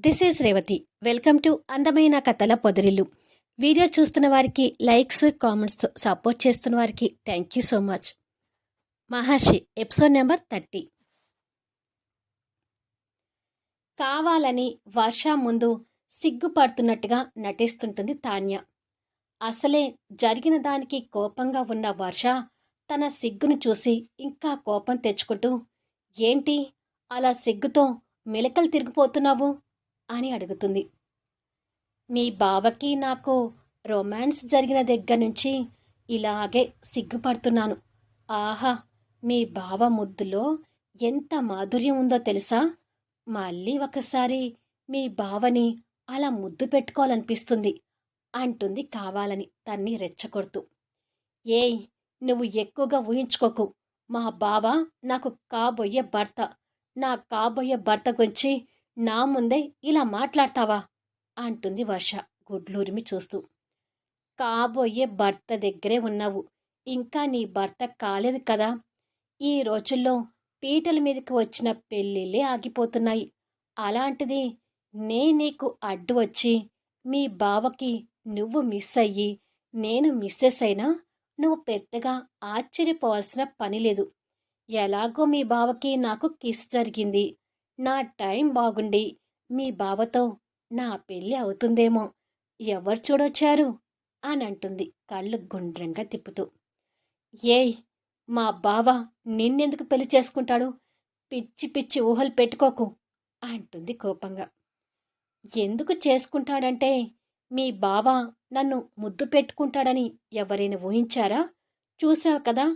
This is Revathi. Welcome to అందమైన కథల పొదరిల్లు. Video చూస్తున్న వారికి లైక్స్ కామెంట్స్ సపోర్ట్ చేస్తున్న వారికి thank you so much. Maharshi episode number thirty. కావాలని వర్ష ముందు సిగ్గుపడుతున్నట్టుగా నటిస్తుంటుంది తాన్య. అసలే జరిగిన దానికి కోపంగా ఉన్న వర్ష తన సిగ్గును చూసి ఇంకా కోపం తెచ్చుకుంటూ ఏంటి? అలా సిగ్గుతో మెలకలు తిరిగిపోతున్నావు? అని అడుగుతుంది. మీ బావకి నాకు రొమాన్స్ జరిగిన దగ్గర నుంచి ఇలాగే సిగ్గుపడుతున్నాను. ఆహా మీ బావ ముద్దులో ఎంత మాధుర్యం ఉందో తెలుసా? మళ్ళీ ఒకసారి మీ బావని అలా ముద్దు పెట్టుకోవాలనిపిస్తుంది అంటుంది కావాలని తన్ని రెచ్చగొడుతూ. ఏయ్ నువ్వు ఎక్కువగా ఊహించుకోకు. మా బావ నాకు కాబోయే భర్త. నా కాబోయే భర్త గురించి నా ముందే ఇలా మాట్లాడతావా? అంటుంది వర్ష గుడ్లూరిమి చూస్తూ. కాబోయే భర్త దగ్గరే ఉన్నావు. ఇంకా నీ భర్త కాలేదు కదా? ఈ రోజుల్లో పీటల మీదకి వచ్చిన పెళ్ళిళ్ళే ఆగిపోతున్నాయి. అలాంటిది నే నీకు అడ్డు వచ్చి మీ బావకి నువ్వు మిస్ అయ్యి నేను మిస్సెస్ అయినా నువ్వు పెద్దగా ఆశ్చర్యపోవాల్సిన పని లేదు. ఎలాగో మీ బావకి నాకు కిస్ జరిగింది. నా టైం బాగుండి. మీ బావతో నా పెళ్ళి అవుతుందేమో. ఎవరు చూడొచ్చారు? అని అంటుంది కళ్ళు గుండ్రంగా తిప్పుతూ. ఏయ్ మా బావ నిన్నెందుకు పెళ్ళి చేసుకుంటాడు? పిచ్చి పిచ్చి ఊహలు పెట్టుకోకు అంటుంది కోపంగా. ఎందుకు చేసుకుంటాడంటే మీ బావ నన్ను ముద్దు పెట్టుకుంటాడని ఎవరైనా ఊహించారా? చూసావు కదా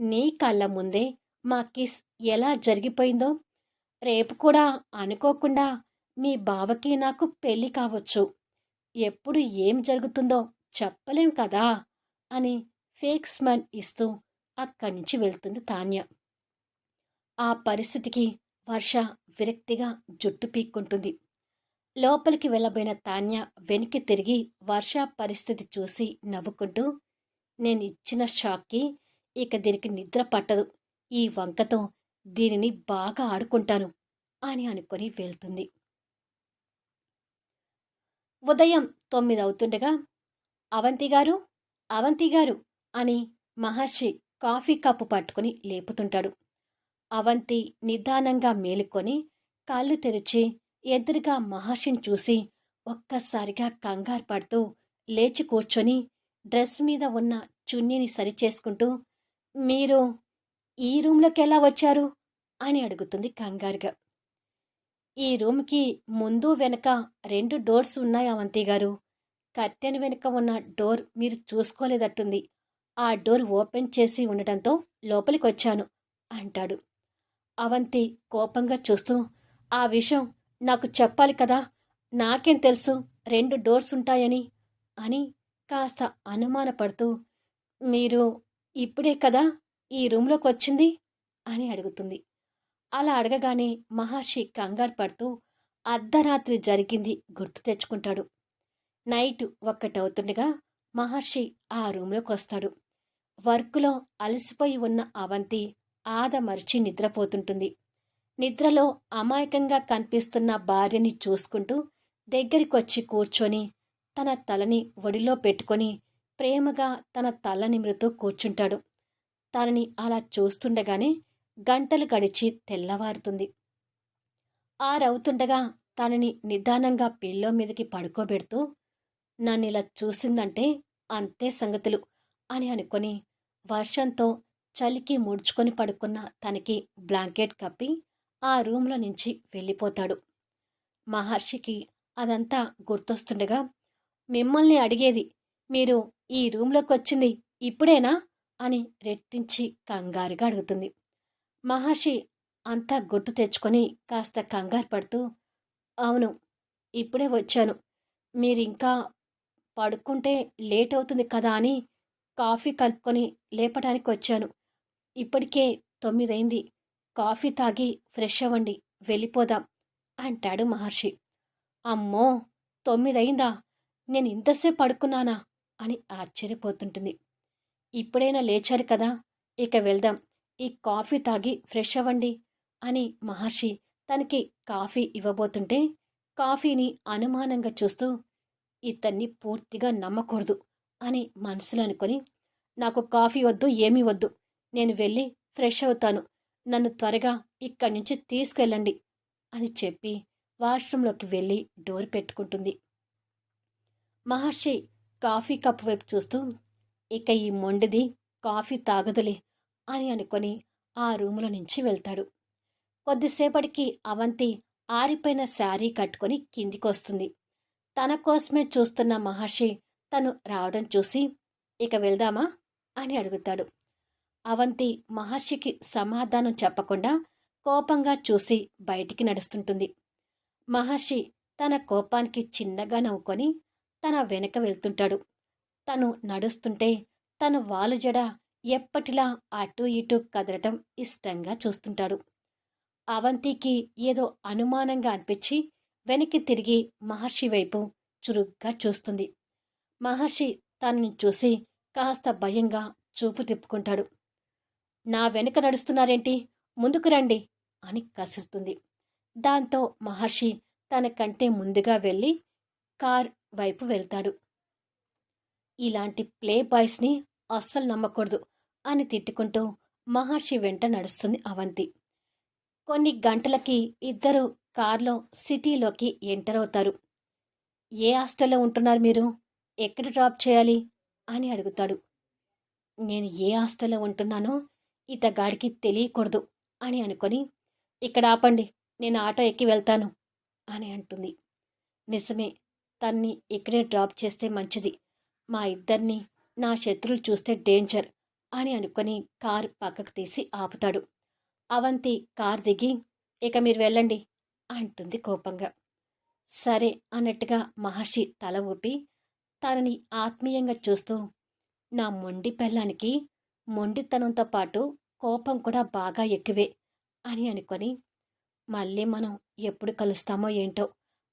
నీ కళ్ళ ముందే మా కిస్ ఎలా జరిగిపోయిందో? రేపు కూడా అనుకోకుండా మీ బావకి నాకు పెళ్ళి కావచ్చు. ఎప్పుడు ఏం జరుగుతుందో చెప్పలేం కదా అని ఫేక్ స్మైల్ ఇస్తూ అక్కడి నుంచి వెళ్తుంది తాన్య. ఆ పరిస్థితికి వర్ష విరక్తిగా జుట్టు పీక్కుంటుంది. లోపలికి వెళ్ళబోయిన తాన్య వెనక్కి తిరిగి వర్ష పరిస్థితి చూసి నవ్వుకుంటూ నేను ఇచ్చిన షాక్కి ఇక దీనికి నిద్ర పట్టదు. ఈ వంకతో దీనిని బాగా ఆడుకుంటాను అని అనుకొని వెళ్తుంది. ఉదయం తొమ్మిది అవుతుండగా అవంతి గారు అవంతి గారు అని మహర్షి కాఫీ కప్పు పట్టుకుని లేపుతుంటాడు. అవంతి నిదానంగా మేలుకొని కాళ్ళు తెరిచి ఎదురుగా మహర్షిని చూసి ఒక్కసారిగా కంగారు పడుతూ లేచి కూర్చొని డ్రెస్ మీద ఉన్న చున్నీని సరిచేసుకుంటూ మీరు ఈ రూమ్లోకి ఎలా వచ్చారు? అని అడుగుతుంది కంగారుగా. ఈ రూమ్కి ముందు వెనక రెండు డోర్స్ ఉన్నాయి అవంతి గారు. కత్తెన వెనుక ఉన్న డోర్ మీరు చూసుకోలేదట్టుంది. ఆ డోర్ ఓపెన్ చేసి ఉండటంతో లోపలికి వచ్చాను అంటాడు. అవంతి కోపంగా చూస్తూ ఆ విషయం నాకు చెప్పాలి కదా నాకేం తెలుసు? రెండు డోర్స్ ఉంటాయని అని కాస్త అనుమానపడుతూ మీరు ఇప్పుడే కదా ఈ రూమ్లోకి వచ్చింది? అని అడుగుతుంది. అలా అడగగానే మహర్షి కంగారు పడుతూ అర్ధరాత్రి జరిగింది గుర్తు తెచ్చుకుంటాడు. నైట్ ఒక్కటవుతుండగా మహర్షి ఆ రూమ్లోకి వస్తాడు. వర్క్లో అలసిపోయి ఉన్న అవంతి ఆద మరిచి నిద్రపోతుంటుంది. నిద్రలో అమాయకంగా కనిపిస్తున్న భార్యని చూసుకుంటూ దగ్గరికొచ్చి కూర్చొని తన తలని ఒడిలో పెట్టుకొని ప్రేమగా తన తల నిమురుతూ కూర్చుంటాడు. తనని అలా చూస్తుండగానే గంటలు గడిచి తెల్లవారుతుంది. ఆరవుతుండగా తనని నిదానంగా పిల్లో మీదకి పడుకోబెడుతూ నన్ను ఇలా చూసిందంటే అంతే సంగతులు అని అనుకొని వర్షంతో చలికి ముడుచుకొని పడుకున్న తనకి బ్లాంకెట్ కప్పి ఆ రూమ్లో నుంచి వెళ్ళిపోతాడు. మహర్షికి అదంతా గుర్తొస్తుండగా మిమ్మల్ని అడిగేది మీరు ఈ రూమ్లోకి వచ్చింది ఇప్పుడేనా? అని రెట్టించి కంగారుగా అడుగుతుంది. మహర్షి అంతా గుర్తు తెచ్చుకొని కాస్త కంగారు పడుతూ అవును ఇప్పుడే వచ్చాను. మీరింకా పడుకుంటే లేట్ అవుతుంది కదా అని కాఫీ కలుపుకొని లేపడానికి వచ్చాను. ఇప్పటికే తొమ్మిదైంది. కాఫీ తాగి ఫ్రెష్ అవ్వండి వెళ్ళిపోదాం అంటాడు మహర్షి. అమ్మో తొమ్మిదైందా? నేను ఇంతసేపు పడుకున్నానా? అని ఆశ్చర్యపోతుంటుంది. ఇప్పుడైనా లేచారు కదా ఇక వెళ్దాం. ఈ కాఫీ తాగి ఫ్రెష్ అవ్వండి అని మహర్షి తనకి కాఫీ ఇవ్వబోతుంటే కాఫీని అనుమానంగా చూస్తూ ఇతన్ని పూర్తిగా నమ్మకూడదు అని మనసులో అనుకొని నాకు కాఫీ వద్దు ఏమీ వద్దు. నేను వెళ్ళి ఫ్రెష్ అవుతాను. నన్ను త్వరగా ఇక్కడి నుంచి తీసుకెళ్ళండి అని చెప్పి వాష్రూంలోకి వెళ్ళి డోర్ పెట్టుకుంటుంది. మహర్షి కాఫీ కప్ వైపు చూస్తూ ఇక ఈ మొండిది కాఫీ తాగదులే అని అనుకొని ఆ రూములో నుంచి వెళ్తాడు. కొద్దిసేపటికి అవంతి ఆరిపోయిన శారీ కట్టుకొని కిందికొస్తుంది. తన కోసమే చూస్తున్న మహర్షి తను రావడం చూసి ఇక వెళ్దామా? అని అడుగుతాడు. అవంతి మహర్షికి సమాధానం చెప్పకుండా కోపంగా చూసి బయటికి నడుస్తుంటుంది. మహర్షి తన కోపానికి చిన్నగా నవ్వుకొని తన వెనక వెళ్తుంటాడు. తను నడుస్తుంటే తను వాలుజడ ఎప్పటిలా అటూ ఇటూ కదలటం ఇష్టంగా చూస్తుంటాడు. అవంతికి ఏదో అనుమానంగా అనిపించి వెనక్కి తిరిగి మహర్షి వైపు చురుగ్గా చూస్తుంది. మహర్షి తనని చూసి కాస్త భయంగా చూపు తిప్పుకుంటాడు. నా వెనుక నడుస్తున్నారేంటి? ముందుకు రండి అని కసురుతుంది. దాంతో మహర్షి తన కంటే ముందుగా వెళ్ళి కార్ వైపు వెళ్తాడు. ఇలాంటి ప్లే బాయ్స్ని అస్సలు నమ్మకూడదు అని తిట్టుకుంటూ మహర్షి వెంట నడుస్తుంది అవంతి. కొన్ని గంటలకి ఇద్దరు కార్లో సిటీలోకి ఎంటర్ అవుతారు. ఏ హాస్టల్లో ఉంటున్నారు మీరు? ఎక్కడ డ్రాప్ చేయాలి? అని అడుగుతాడు. నేను ఏ హాస్టల్లో ఉంటున్నానో ఇతగాడికి తెలియకూడదు అని అనుకొని ఇక్కడ ఆపండి నేను ఆటో ఎక్కి వెళ్తాను అని అంటుంది. నిజమే తన్ని ఇక్కడే డ్రాప్ చేస్తే మంచిది మా ఇద్దరిని నా శత్రువులు చూస్తే డేంజర్ అని అనుకొని కారు పక్కకు తీసి ఆపుతాడు. అవంతి కార్ దిగి ఇక మీరు వెళ్ళండి అంటుంది కోపంగా. సరే అన్నట్టుగా మహర్షి తల ఊపి తనని ఆత్మీయంగా చూస్తూ నా మొండి పెళ్ళానికి మొండితనంతో పాటు కోపం కూడా బాగా ఎక్కువే అని అనుకొని మళ్ళీ మనం ఎప్పుడు కలుస్తామో ఏంటో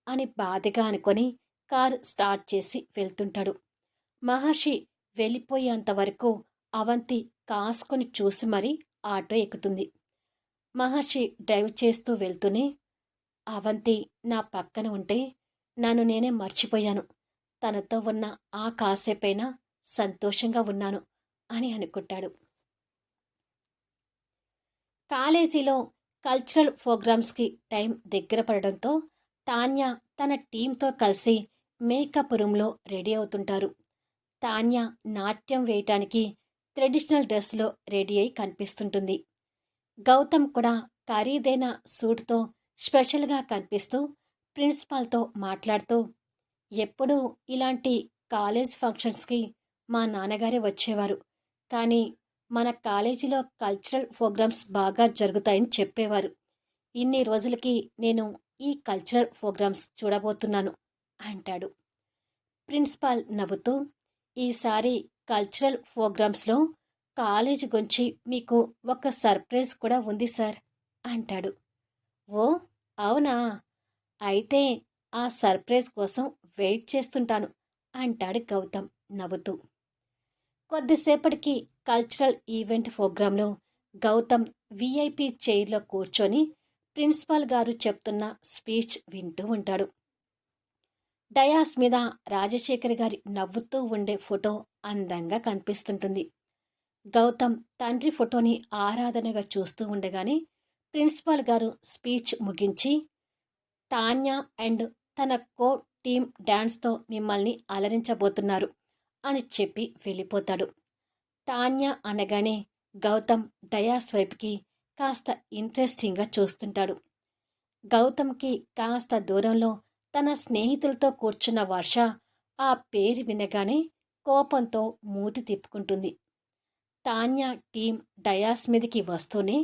అని బాధగా అనుకొని కారు స్టార్ట్ చేసి వెళ్తుంటాడు. మహర్షి వెళ్ళిపోయేంత వరకు అవంతి కాసుకొని చూసి మరీ ఆటో ఎక్కుతుంది. మహర్షి డ్రైవ్ చేస్తూ వెళ్తూనే అవంతి నా పక్కన ఉంటే నన్ను నేనే మర్చిపోయాను. తనతో ఉన్న ఆ కాసేపైనా సంతోషంగా ఉన్నాను అని అనుకుంటాడు. కాలేజీలో కల్చరల్ ప్రోగ్రామ్స్కి టైం దగ్గర పడడంతో తాన్య తన టీంతో కలిసి మేకప్ రూమ్లో రెడీ అవుతుంటారు. తాన్య నాట్యం వేయటానికి ట్రెడిషనల్ డ్రెస్లో రెడీ అయి కనిపిస్తుంటుంది. గౌతమ్ కూడా ఖరీదైన సూట్తో స్పెషల్గా కనిపిస్తూ ప్రిన్సిపాల్తో మాట్లాడుతూ ఎప్పుడూ ఇలాంటి కాలేజ్ ఫంక్షన్స్కి మా నాన్నగారే వచ్చేవారు. కానీ మన కాలేజీలో కల్చరల్ ప్రోగ్రామ్స్ బాగా జరుగుతాయని చెప్పేవారు. ఇన్ని రోజులకి నేను ఈ కల్చరల్ ప్రోగ్రామ్స్ చూడబోతున్నాను అంటాడు. ప్రిన్సిపాల్ నవ్వుతూ ఈసారి కల్చరల్ ప్రోగ్రామ్స్లో కాలేజీ గురించి మీకు ఒక సర్ప్రైజ్ కూడా ఉంది సార్ అంటాడు. ఓ అవునా? అయితే ఆ సర్ప్రైజ్ కోసం వెయిట్ చేస్తుంటాను అంటాడు గౌతమ్ నవ్వుతూ. కొద్దిసేపటికి కల్చరల్ ఈవెంట్ ప్రోగ్రాంలో గౌతమ్ విఐపి చైర్లో కూర్చొని ప్రిన్సిపాల్ గారు చెప్తున్న స్పీచ్ వింటూ ఉంటాడు. డయాస్ మీద రాజశేఖర్ గారి నవ్వుతూ ఉండే ఫోటో అందంగా కనిపిస్తుంటుంది. గౌతమ్ తండ్రి ఫోటోని ఆరాధనగా చూస్తూ ఉండగానే ప్రిన్సిపాల్ గారు స్పీచ్ ముగించి తాన్యా అండ్ తన కో టీమ్ డ్యాన్స్తో మిమ్మల్ని అలరించబోతున్నారు అని చెప్పి వెళ్ళిపోతాడు. తాన్యా అనగానే గౌతమ్ డయాస్ వైపుకి కాస్త ఇంట్రెస్టింగ్గా చూస్తుంటాడు. గౌతమ్కి కాస్త దూరంలో తన స్నేహితులతో కూర్చున్న వర్ష ఆ పేరు వినగానే కోపంతో మూతి తిప్పుకుంటుంది. తాన్య టీం డయాస్ మీదకి వస్తూనే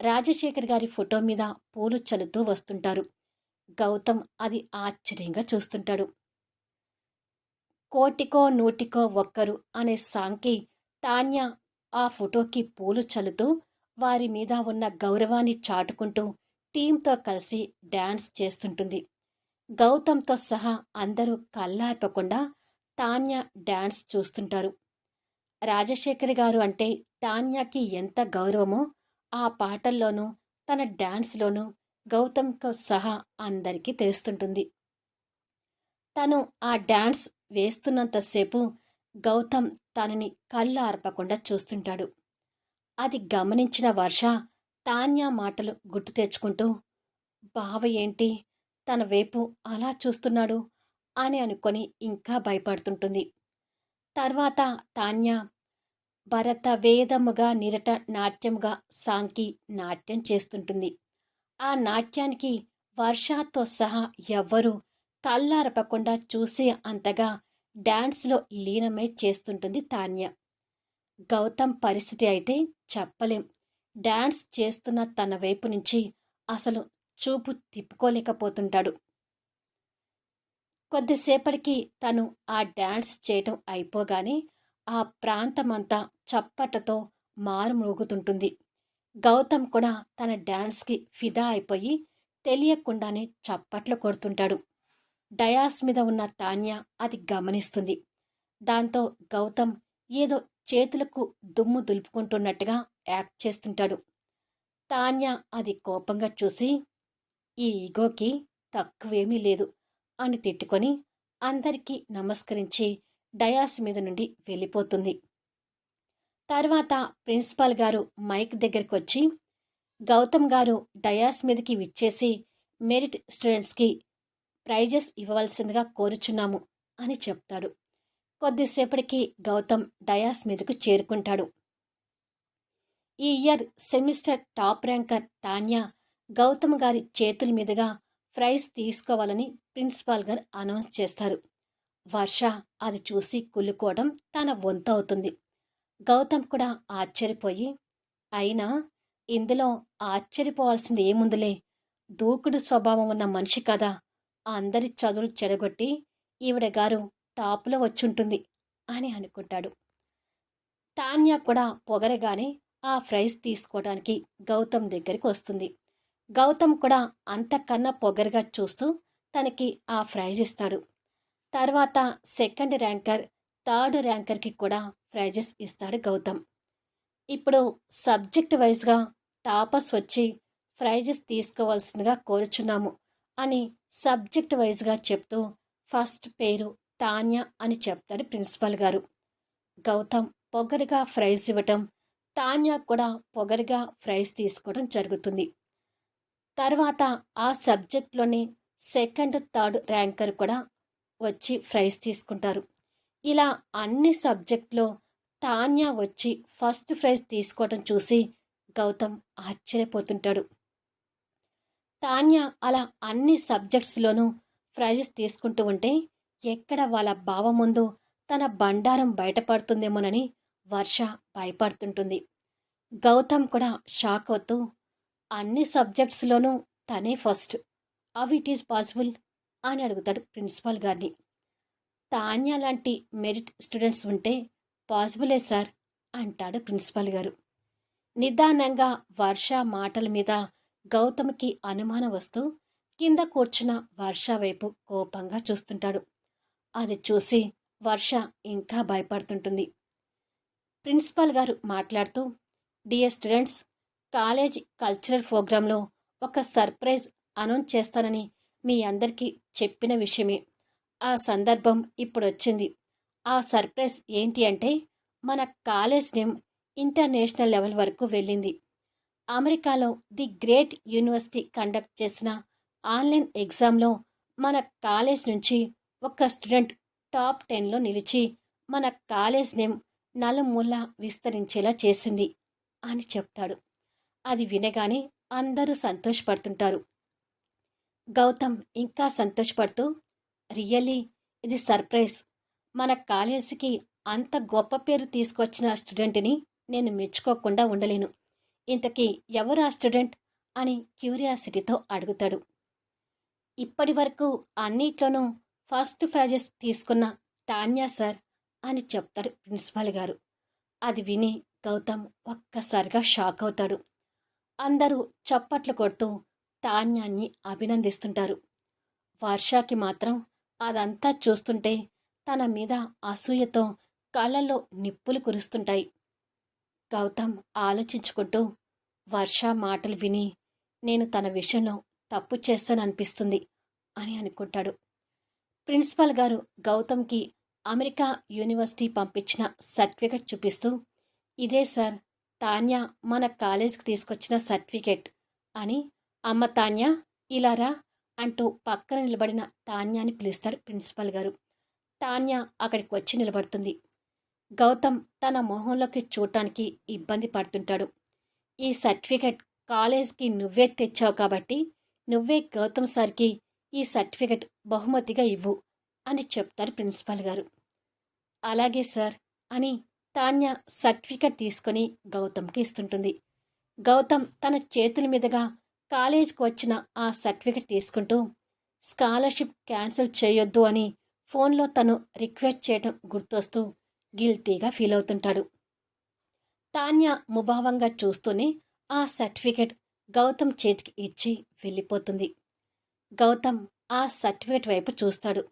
రాజశేఖర్ గారి ఫోటో మీద పూలు చల్లుతూ వస్తుంటారు. గౌతమ్ అది ఆశ్చర్యంగా చూస్తుంటాడు. కోటికో నూటికో ఒక్కరు అనే సాంగ్కి తాన్య ఆ ఫోటోకి పూలు చల్లుతూ వారి మీద ఉన్న గౌరవాన్ని చాటుకుంటూ టీంతో కలిసి డ్యాన్స్ చేస్తుంటుంది. గౌతమ్తో సహా అందరూ కళ్ళార్పకుండా తాన్య డ్యాన్స్ చూస్తుంటారు. రాజశేఖర్ గారు అంటే తాన్యాకి ఎంత గౌరవమో ఆ పాటల్లోనూ తన డ్యాన్స్లోనూ గౌతమ్తో సహా అందరికీ తెలుస్తుంటుంది. తను ఆ డ్యాన్స్ వేస్తున్నంతసేపు గౌతమ్ తనని కళ్ళు ఆర్పకుండా చూస్తుంటాడు. అది గమనించిన వర్ష తాన్యా మాటలు గుర్తు తెచ్చుకుంటూ బావ ఏంటి? తన వైపు అలా చూస్తున్నాడు అని అనుకొని ఇంకా భయపడుతుంటుంది. తర్వాత తాన్య భరత వేదముగా నిరట నాట్యముగా సాంకి నాట్యం చేస్తుంటుంది. ఆ నాట్యానికి వర్షాతో సహా ఎవ్వరూ కళ్ళారపకుండా చూసే అంతగా డాన్స్లో లీనమై చేస్తుంటుంది తాన్య. గౌతమ్ పరిస్థితి అయితే చెప్పలేం. డాన్స్ చేస్తున్న తన వైపు నుంచి అసలు చూపు తిప్పుకోలేకపోతుంటాడు. కొద్దిసేపటికి తను ఆ డ్యాన్స్ చేయటం అయిపోగానే ఆ ప్రాంతమంతా చప్పటతో మారుమోగుతుంటుంది గౌతమ్ కూడా తన డ్యాన్స్కి ఫిదా అయిపోయి తెలియకుండానే చప్పట్లు కొడుతుంటాడు. డయాస్ మీద ఉన్న తాన్య అది గమనిస్తుంది. దాంతో గౌతమ్ ఏదో చేతులకు దుమ్ము దులుపుకుంటున్నట్టుగా యాక్ట్ చేస్తుంటాడు. తాన్య అది కోపంగా చూసి ఈ ఈగోకి తక్కువేమీ లేదు అని తిట్టుకొని అందరికీ నమస్కరించి డయాస్ మీద నుండి వెళ్ళిపోతుంది. తర్వాత ప్రిన్సిపాల్ గారు మైక్ దగ్గరికి వచ్చి గౌతమ్ గారు డయాస్ మీదకి విచ్చేసి మెరిట్ స్టూడెంట్స్కి ప్రైజెస్ ఇవ్వవలసిందిగా కోరుచున్నాము అని చెప్తాడు. కొద్దిసేపటికి గౌతమ్ డయాస్ మీదకు చేరుకుంటాడు. ఈ year semester top ranker Tanya Gautam గారి చేతుల మీదుగా ప్రైజ్ తీసుకోవాలని ప్రిన్సిపాల్ గారు అనౌన్స్ చేస్తారు. వర్ష అది చూసి కుళ్ళుకోవడం తన వంతవుతుంది గౌతమ్ కూడా ఆశ్చర్యపోయి అయినా ఇందులో ఆశ్చర్యపోవాల్సింది ఏముందిలే? దూకుడు స్వభావం ఉన్న మనిషి కదా. అందరి చదువులు చెడగొట్టి ఈవిడ గారు టాప్లో వచ్చుంటుంది అని అనుకుంటాడు. తాన్యా కూడా పొగరగానే ఆ ప్రైజ్ తీసుకోవడానికి గౌతమ్ దగ్గరికి వస్తుంది. గౌతమ్ కూడా అంతకన్నా పొగరుగా చూస్తూ తనకి ఆ ప్రైజ్ ఇస్తాడు. తర్వాత సెకండ్ ర్యాంకర్ థర్డ్ ర్యాంకర్కి కూడా ప్రైజెస్ ఇస్తాడు గౌతమ్. ఇప్పుడు సబ్జెక్ట్ వైజ్గా టాపర్స్ వచ్చి ప్రైజెస్ తీసుకోవాల్సిందిగా కోరుచున్నాము అని సబ్జెక్ట్ వైజ్గా చెప్తూ ఫస్ట్ పేరు తాన్య అని చెప్తాడు ప్రిన్సిపల్ గారు. గౌతమ్ పొగరుగా ప్రైజ్ ఇవ్వటం తాన్య కూడా పొగరుగా ప్రైజ్ తీసుకోవడం జరుగుతుంది. తర్వాత ఆ సబ్జెక్ట్లోని సెకండ్ థర్డ్ ర్యాంకర్ కూడా వచ్చి ప్రైజ్ తీసుకుంటారు. ఇలా అన్ని సబ్జెక్ట్లో తాన్యా వచ్చి ఫస్ట్ ప్రైజ్ తీసుకోవటం చూసి గౌతమ్ ఆశ్చర్యపోతుంటాడు. తాన్యా అలా అన్ని సబ్జెక్ట్స్లోనూ ప్రైజెస్ తీసుకుంటూ ఉంటే ఎక్కడ వాళ్ళ బావ ముందు తన బండారం బయటపడుతుందేమోనని వర్ష భయపడుతుంటుంది. గౌతమ్ కూడా షాక్ అవుతూ అన్ని సబ్జెక్ట్స్లోనూ తనే ఫస్ట్. అవి ఇట్ ఈస్ పాసిబుల్? అని అడుగుతాడు ప్రిన్సిపాల్ గారిని. తాన్యా లాంటి మెరిట్ స్టూడెంట్స్ ఉంటే పాసిబులే సార్ అంటాడు ప్రిన్సిపాల్ గారు. నిదానంగా వర్ష మాటల మీద గౌతమ్కి అనుమానం వస్తూ కింద కూర్చున్న వర్ష వైపు కోపంగా చూస్తుంటాడు. అది చూసి వర్ష ఇంకా భయపడుతుంటుంది. ప్రిన్సిపాల్ గారు మాట్లాడుతూ డియర్ స్టూడెంట్స్ కాలేజ్ కల్చరల్ ప్రోగ్రాంలో ఒక సర్ప్రైజ్ అనౌన్స్ చేస్తానని మీ అందరికీ చెప్పిన విషయమే. ఆ సందర్భం ఇప్పుడు వచ్చింది ఆ సర్ప్రైజ్ ఏంటి అంటే మన కాలేజ్ నేమ్ ఇంటర్నేషనల్ లెవెల్ వరకు వెళ్ళింది. అమెరికాలో ది గ్రేట్ యూనివర్సిటీ కండక్ట్ చేసిన ఆన్లైన్ ఎగ్జామ్లో మన కాలేజ్ నుంచి ఒక స్టూడెంట్ టాప్ టెన్లో నిలిచి మన కాలేజ్ నేమ్ నలుమూల విస్తరించేలా చేసింది అని చెప్తాడు. అది వినగానే అందరూ సంతోషపడుతుంటారు. గౌతమ్ ఇంకా సంతోషపడుతూ రియల్లీ ఇది సర్ప్రైజ్. మన కాలేజీకి అంత గొప్ప పేరు తీసుకొచ్చిన స్టూడెంట్ని నేను మెచ్చుకోకుండా ఉండలేను. ఇంతకీ ఎవరు ఆ స్టూడెంట్? అని క్యూరియాసిటీతో అడుగుతాడు. ఇప్పటి వరకు అన్నిట్లోనూ ఫస్ట్ ప్రైజెస్ తీసుకున్న తాన్యా సార్ అని చెప్తాడు ప్రిన్సిపాల్ గారు. అది విని గౌతమ్ ఒక్కసారిగా షాక్ అవుతాడు. అందరూ చప్పట్లు కొడుతూ తాన్యాన్ని అభినందిస్తుంటారు. వర్షాకి మాత్రం అదంతా చూస్తుంటే తన మీద అసూయతో కళ్ళల్లో నిప్పులు కురుస్తుంటాయి. గౌతమ్ ఆలోచించుకుంటూ వర్ష మాటలు విని నేను తన విషయంలో తప్పు చేస్తాననిపిస్తుంది అని అనుకుంటాడు. ప్రిన్సిపల్ గారు గౌతమ్కి అమెరికా యూనివర్సిటీ పంపించిన సర్టిఫికెట్ చూపిస్తూ ఇదే సార్ తాన్య మన కాలేజీకి తీసుకొచ్చిన సర్టిఫికేట్ అని అమ్మ తాన్య ఇలారా అంటూ పక్కన నిలబడిన తాన్యాని పిలుస్తాడు ప్రిన్సిపల్ గారు. తాన్య అక్కడికి వచ్చి నిలబడుతుంది. గౌతమ్ తన మొహంలోకి చూడటానికి ఇబ్బంది పడుతుంటాడు. ఈ సర్టిఫికెట్ కాలేజ్కి నువ్వే తెచ్చావు కాబట్టి నువ్వే గౌతమ్ సార్కి ఈ సర్టిఫికెట్ బహుమతిగా ఇవ్వు అని చెప్తారు ప్రిన్సిపాల్ గారు. అలాగే సార్ అని తాన్య సర్టిఫికెట్ తీసుకొని గౌతమ్కి ఇస్తుంటుంది. గౌతమ్ తన చేతుల మీదుగా కాలేజీకి వచ్చిన ఆ సర్టిఫికెట్ తీసుకుంటూ స్కాలర్షిప్ క్యాన్సిల్ చేయొద్దు అని ఫోన్లో తను రిక్వెస్ట్ చేయటం గుర్తొస్తూ గిల్టీగా ఫీల్ అవుతుంటాడు. తాన్య ముభావంగా చూస్తూనే ఆ సర్టిఫికెట్ గౌతమ్ చేతికి ఇచ్చి వెళ్ళిపోతుంది. గౌతమ్ ఆ సర్టిఫికెట్ వైపు చూస్తాడు.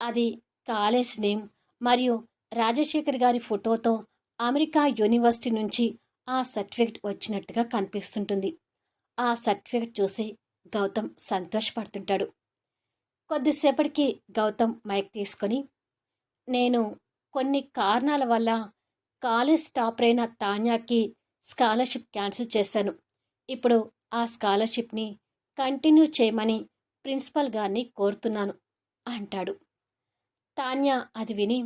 అది కాలేజ్ నేమ్ మరియు రాజశేఖర్ గారి ఫోటోతో అమెరికా యూనివర్సిటీ నుంచి ఆ సర్టిఫికెట్ వచ్చినట్టుగా కనిపిస్తుంటుంది. ఆ సర్టిఫికెట్ చూసి గౌతమ్ సంతోషపడుతుంటాడు. కొద్దిసేపటికి గౌతమ్ మైక్ తీసుకొని నేను కొన్ని కారణాల వల్ల కాలేజ్ టాపర్ అయిన తాన్యాకి స్కాలర్షిప్ క్యాన్సిల్ చేశాను. ఇప్పుడు ఆ స్కాలర్షిప్ని కంటిన్యూ చేయమని ప్రిన్సిపల్ గారిని కోరుతున్నాను అంటాడు. తాన్య అది విని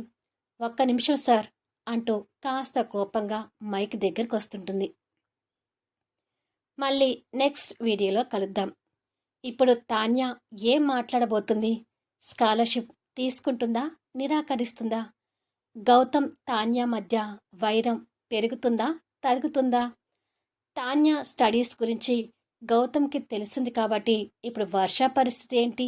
ఒక్క నిమిషం సార్ అంటూ కాస్త కోపంగా మైక్ దగ్గరికి వస్తుంటుంది మళ్ళీ నెక్స్ట్ వీడియోలో కలుద్దాం. ఇప్పుడు తాన్య ఏం మాట్లాడబోతుంది? స్కాలర్షిప్ తీసుకుంటుందా? నిరాకరిస్తుందా? గౌతమ్ తాన్య మధ్య వైరం పెరుగుతుందా? తరుగుతుందా తాన్య స్టడీస్ గురించి గౌతమ్కి తెలిసింది కాబట్టి ఇప్పుడు వర్ష పరిస్థితి ఏంటి?